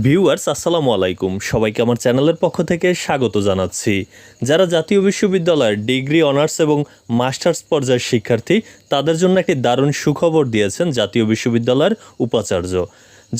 Viewers, আসসালামু আলাইকুম। সবাইকে আমার চ্যানেলের পক্ষ থেকে স্বাগত জানাচ্ছি। যারা জাতীয় বিশ্ববিদ্যালয়ের ডিগ্রি, অনার্স এবং মাস্টার্স পর্যায়ের শিক্ষার্থী, তাদের জন্য একটি দারুণ সুখবর দিয়েছেন জাতীয় বিশ্ববিদ্যালয়ের উপাচার্য।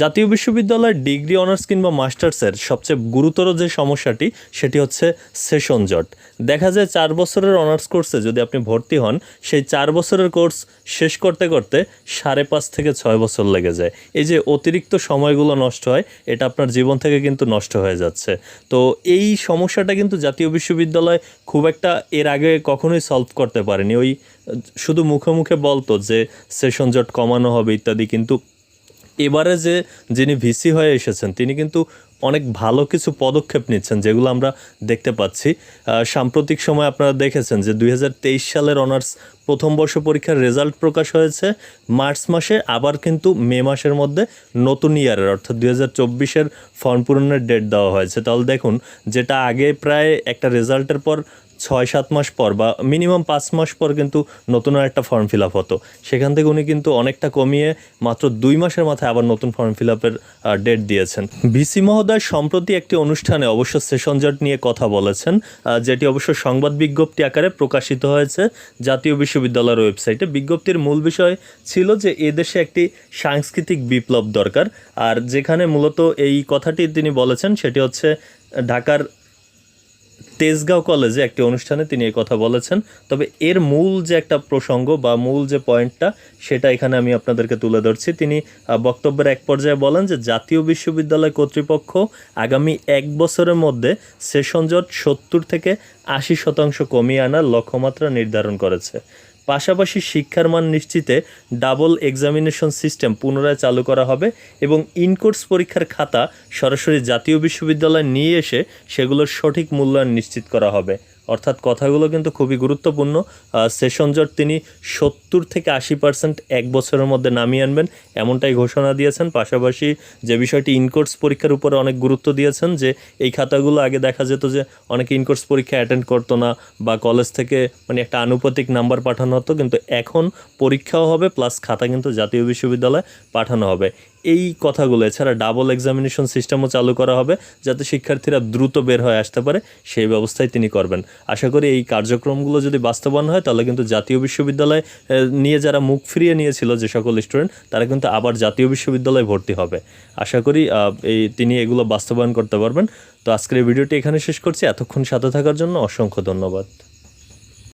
জাতীয় বিশ্ববিদ্যালয়ের ডিগ্রি অনার্স কিংবা মাস্টার্সের সবচেয়ে গুরুতর যে সমস্যাটি, সেটি হচ্ছে সেশন জট। দেখা যায় চার বছরের অনার্স কোর্সে যদি আপনি ভর্তি হন, সেই চার বছরের কোর্স শেষ করতে করতে সাড়ে পাঁচ থেকে ছয় বছর লেগে যায়। এই যে অতিরিক্ত সময়গুলো নষ্ট হয়, এটা আপনার জীবন থেকে কিন্তু নষ্ট হয়ে যাচ্ছে। তো এই সমস্যাটা কিন্তু জাতীয় বিশ্ববিদ্যালয় খুব একটা এর আগে কখনোই সলভ করতে পারেনি। ওই, শুধু মুখে মুখে বলতো যে সেশন জট কমানো হবে ইত্যাদি, কিন্তু এবারে যে যিনি ভিসি হয়ে এসেছেন, তিনি কিন্তু অনেক ভালো কিছু পদক্ষেপ নিচ্ছেন, যেগুলো আমরা দেখতে পাচ্ছি। সাম্প্রতিক সময় আপনারা দেখেছেন যে দুই হাজার তেইশ সালের অনার্স প্রথম বর্ষ পরীক্ষার রেজাল্ট প্রকাশ হয়েছে। মার্চ মাসে আবার কিন্তু মে মাসের মধ্যে নতুন ইয়ারের, অর্থাৎ দুই হাজার চব্বিশের ফর্ম পূরণের ডেট দেওয়া হয়েছে। তাহলে দেখুন, যেটা আগে প্রায় একটা রেজাল্টের পর ছয় সাত মাস পর বা মিনিমাম পাঁচ মাস পর কিন্তু নতুন আর একটা ফর্ম ফিল আপ হতো। সেখান থেকে উনি কিন্তু অনেকটা কমিয়ে মাত্র দুই মাসের মাথায় আবার নতুন ফর্ম ফিল আপের ডেট দিয়েছেন। ভিসি মহোদয় সম্প্রতি একটি অনুষ্ঠানে অবশ্য সেশন জট নিয়ে কথা বলেছেন যেটি অবশ্য সংবাদ বিজ্ঞপ্তি আকারে প্রকাশিত হয়েছে। জাতীয় বিশ্ববিদ্যালয়ের ওয়েবসাইটে বিজ্ঞপ্তির মূল বিষয় ছিল যে এদেশে একটি সাংস্কৃতিক বিপ্লব দরকার। আর যেখানে মূলত এই কথাটি তিনি বলেছেন সেটি হচ্ছে ঢাকার তেজগাঁও কলেজে একটি অনুষ্ঠানে তিনি এই কথা বলেছেন। তবে এর মূল যে একটা প্রসঙ্গ বা মূল যে পয়েন্টটা, সেটা এখানে আমি আপনাদেরকে তুলে ধরছি। তিনি বক্তব্যের এক পর্যায়ে বলেন যে, জাতীয় বিশ্ববিদ্যালয় কর্তৃপক্ষ আগামী এক বছরের মধ্যে সেশন জট সত্তর থেকে আশি শতাংশ কমিয়ে আনার লক্ষ্যমাত্রা নির্ধারণ করেছে। পাশাপাশি শিক্ষার মান নিশ্চিতে ডাবল এক্সামিনেশন সিস্টেম পুনরায় চালু করা হবে এবং ইনকোর্স পরীক্ষার খাতা সরাসরি জাতীয় বিশ্ববিদ্যালয়ে নিয়ে এসে সেগুলোর সঠিক মূল্যায়ন নিশ্চিত করা হবে। অর্থাৎ কথাগুলো কিন্তু খুবই গুরুত্বপূর্ণ। সেশন জট তিনি সত্তর থেকে আশি পার্সেন্ট এক বছরের মধ্যে নামিয়ে আনবেন, এমনটাই ঘোষণা দিয়েছেন। পাশাপাশি যে বিষয়টি ইনকোর্স পরীক্ষার উপরে অনেক গুরুত্ব দিয়েছেন যে, এই খাতাগুলো আগে দেখা যেত যে, অনেকে ইনকোর্স পরীক্ষা অ্যাটেন্ড করতো না বা কলেজ থেকে মানে একটা আনুপাতিক নাম্বার পাঠানো হতো, কিন্তু এখন পরীক্ষাও হবে প্লাস খাতা কিন্তু জাতীয় বিশ্ববিদ্যালয়ে পাঠানো হবে। এই কথাগুলো, এছাড়া ডাবল এক্সামিনেশন সিস্টেমও চালু করা হবে যাতে শিক্ষার্থীরা দ্রুত বের হয়ে আসতে পারে, সেই ব্যবস্থাই তিনি করবেন। আশা করি এই কার্যক্রমগুলো যদি বাস্তবায়ন হয়, তাহলে কিন্তু জাতীয় বিশ্ববিদ্যালয় নিয়ে যারা মুখ ফিরিয়ে নিয়েছিল যে সকল স্টুডেন্ট তারা কিন্তু আবার জাতীয় বিশ্ববিদ্যালয়ে ভর্তি হবে। আশা করি এই তিনি এগুলো বাস্তবায়ন করতে পারবেন। তো আজকের ভিডিওটি এখানে শেষ করছি। এতক্ষণ সাথে থাকার জন্য অসংখ্য ধন্যবাদ।